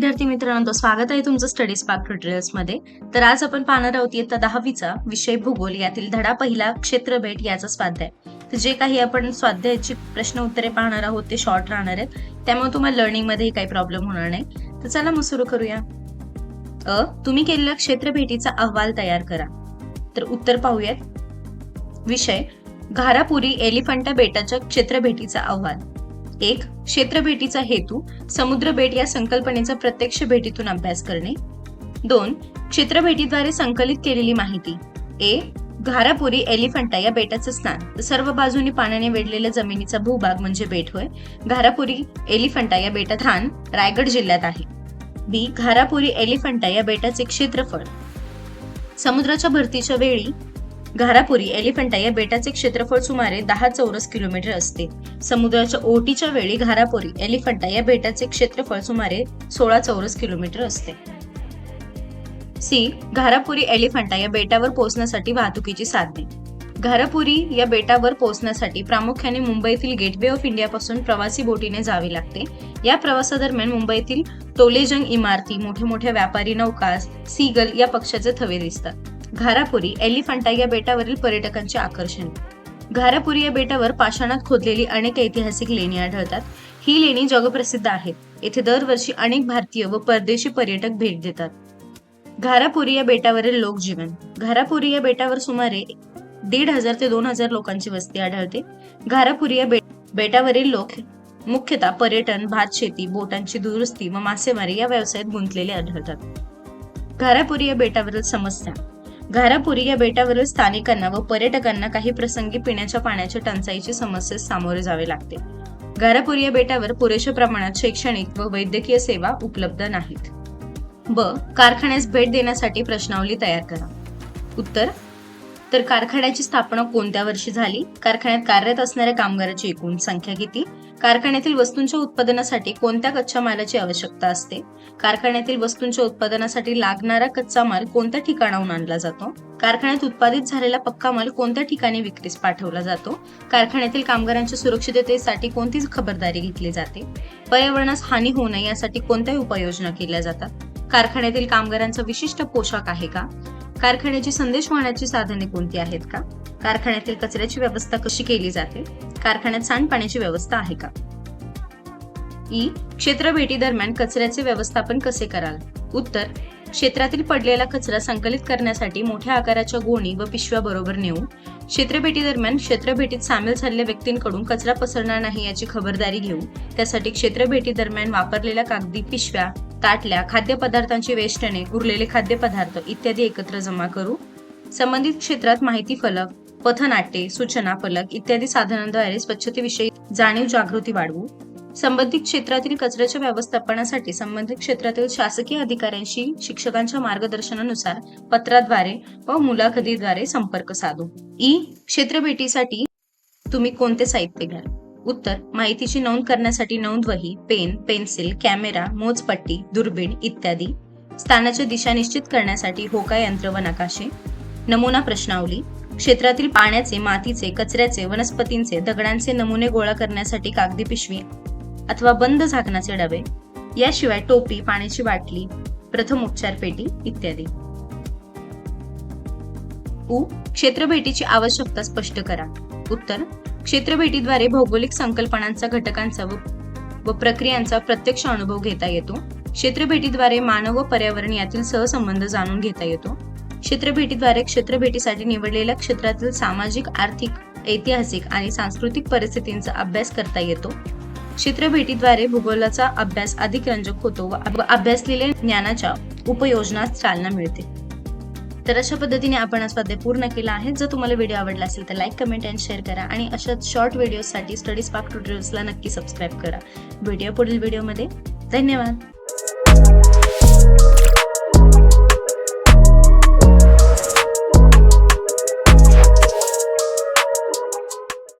विद्यार्थी मित्रांनो स्वागत आहे तुमचं स्टडी स्पार्क ट्युटोरियल्समध्ये. तर आज आपण पाहणार आहोत इयत्ता दहावीचा विषय भूगोल यातील धडा पहिला क्षेत्र भेट याचा स्वाध्याय. तर जे काही आपण स्वाध्यायाची प्रश्न उत्तरे पाहणार आहोत ते शॉर्ट राहणार आहेत. त्यामुळे तुम्हाला लर्निंगमध्ये काही प्रॉब्लेम होणार नाही. तर चला मग सुरू करूया. अ तुम्ही केलेल्या क्षेत्र भेटीचा अहवाल तयार करा. तर उत्तर पाहूयात. विषय घारापुरी एलिफंटा बेटाच्या क्षेत्रभेटीचा अहवाल. एक क्षेत्रभेटीचा हेतू समुद्र बेट या संकल्पनेचा प्रत्यक्ष भेटीतून अभ्यास करणे. दोन क्षेत्रभेटीद्वारे संकलित केलेली माहिती. ए घारापुरी एलिफंटा या बेटाचं स्थान सर्व बाजूनी पाण्याने वेढलेल्या जमिनीचा भूभाग म्हणजे बेट होय. घारापुरी एलिफंटा या बेटा स्थान रायगड जिल्ह्यात आहे. बी घारापुरी एलिफंटा या बेटाचे क्षेत्रफळ. समुद्राच्या भरतीच्या वेळी घारापुरी एलिफंटा या बेटाचे क्षेत्रफळ सुमारे दहा चौरस किलोमीटर असते. समुद्राच्या ओटीच्या वेळी घारापुरी एलिफंटा या बेटाचे क्षेत्रफळ सुमारे सोळा चौरस किलोमीटर असते. सी. घारापुरी एलिफंटा या बेटावर पोहोचण्यासाठी वाहतुकीची साधने. घारापुरी या बेटावर पोहोचण्यासाठी प्रामुख्याने मुंबईतील गेटवे ऑफ इंडियापासून प्रवासी बोटीने जावे लागते. या प्रवासादरम्यान मुंबईतील टोलेजंग इमारती मोठे मोठ्या व्यापारी नौका सीगल या पक्षाचे थवे दिसतात. घारापुरी एलिफंटा या बेटावरील पर्यटकांचे आकर्षण. घारापुरी या बेटावर पाषाणात खोदलेली अनेक ऐतिहासिक लेणी आढळतात. ही लेणी जगप्रसिद्ध आहेत. येथे दरवर्षी अनेक भारतीय व परदेशी पर्यटक भेट देतात. घारापुरी या बेटावरील लोकजीवन घारापुरी या बेटावर सुमारे दीड हजार ते दोन हजार लोकांची वस्ती आढळते. घारापुरी या बेट बेटावरील लोक मुख्यतः पर्यटन भात शेती बोटांची दुरुस्ती व मासेमारी या व्यवसायात गुंतलेले आढळतात. घारापुरी या बेटावरील समस्या. घारापुरी या बेटावरील स्थानिकांना व पर्यटकांना काही प्रसंगी पिण्याच्या पाण्याच्या टंचाईची समस्या सामोरे जावे लागते. घारापुरी या बेटावर पुरेशा प्रमाणात शैक्षणिक व वैद्यकीय सेवा उपलब्ध नाहीत. ब कारखान्यास भेट देण्यासाठी प्रश्नावली तयार करा. उत्तर तर कारखान्याची स्थापना कोणत्या वर्षी झाली? कारखान्यात कार्यरत असणाऱ्या कामगाराची एकूण संख्या किती? कारखान्यातील वस्तूंच्या उत्पादनासाठी कोणत्या कच्च्या मालाची आवश्यकता असते? कारखान्यातील वस्तूंच्या उत्पादनासाठी लागणारा कच्चा माल कोणत्या ठिकाणाहून आणला जातो? कारखान्यात उत्पादित झालेला पक्का माल कोणत्या ठिकाणी विक्रीस पाठवला जातो? कारखान्यातील कामगारांच्या सुरक्षिततेसाठी कोणतीच खबरदारी घेतली जाते? पर्यावरणास हानी होऊ नये यासाठी कोणत्या उपाययोजना केल्या जातात? कारखान्यातील कामगारांचा विशिष्ट पोशाख आहे का? कारखान्याची संदेश वाहण्याची साधने कोणती आहेत का? कारखान्यातील कचऱ्याची व्यवस्था कशी केली जाते? कारखान्यात सांडपाण्याची व्यवस्था आहे का? ई. क्षेत्र भेटी दरम्यान कचऱ्याचे व्यवस्थापन कसे कराल? उत्तर. क्षेत्रातील पडलेला कचरा संकलित करण्यासाठी मोठ्या आकाराच्या गोणी व पिशव्या बरोबर नेऊन क्षेत्रभेटी दरम्यान क्षेत्रभेटीत सामील झालेल्या व्यक्तींकडून कचरा पसरणार नाही याची खबरदारी घेऊ त्यासाठी क्षेत्रभेटी दरम्यान वापरलेल्या कागदी पिशव्या ताटल्या खाद्यपदार्थांची वेष्टने उरलेले खाद्यपदार्थ इत्यादी एकत्र जमा करू. संबंधित क्षेत्रात माहिती फलक पथनाट्ये सूचना फलक इत्यादी साधनांद्वारे स्वच्छतेविषयी जाणीव जागृती वाढवू. संबंधित क्षेत्रातील कचऱ्याच्या व्यवस्थापनासाठी संबंधित क्षेत्रातील शासकीय अधिकाऱ्यांशी शिक्षकांच्या मार्गदर्शनानुसार पत्राद्वारे व मुलाखतीद्वारे संपर्क साधू. ई क्षेत्रभेटीसाठी तुम्ही कोणते साहित्य घ्याल? उत्तर माहितीची नोंद करण्यासाठी नोंदवही पेन पेन्सिल कॅमेरा मोजपट्टी दुर्बीण इत्यादी. स्थानाच्या दिशा निश्चित करण्यासाठी होका यंत्र व नकाशे. नमुना प्रश्नावली. क्षेत्रातील पाण्याचे मातीचे कचऱ्याचे वनस्पतींचे दगडांचे नमुने गोळा करण्यासाठी कागदी पिशवी अथवा बंद झाकणाचे डबे. याशिवाय टोपी पाण्याची बाटली प्रथम उपचार पेटी इत्यादी. उ. क्षेत्रभेटीची आवश्यकता स्पष्ट करा. उत्तर क्षेत्रभेटीद्वारे भौगोलिक संकल्पनांचा घटकांचा व व प्रक्रियांचा प्रत्यक्ष अनुभव घेता येतो. क्षेत्रभेटीद्वारे मानव व पर्यावरण यातील सहसंबंध जाणून घेता येतो. क्षेत्रभेटीद्वारे क्षेत्रभेटीसाठी निवडलेल्या क्षेत्रातील सामाजिक आर्थिक ऐतिहासिक आणि सांस्कृतिक परिस्थितींचा अभ्यास करता येतो. क्षेत्रभेटीद्वारे भूगोलाचा अभ्यास अधिक रंजक होतो व अभ्यासलेल्या ज्ञानाच्या उपयोजनास चालना मिळते. तर अशा पद्धतीने आपण हा स्वाध्याय पूर्ण केला आहे. जर तुम्हाला व्हिडिओ आवडला असेल तर लाईक कमेंट अँड शेअर करा आणि अशाच शॉर्ट व्हिडिओसाठी स्टडी स्पार्क ट्युटोरियल्सला नक्की सबस्क्राईब करा. व्हिडिओ पुढील व्हिडिओमध्ये धन्यवाद.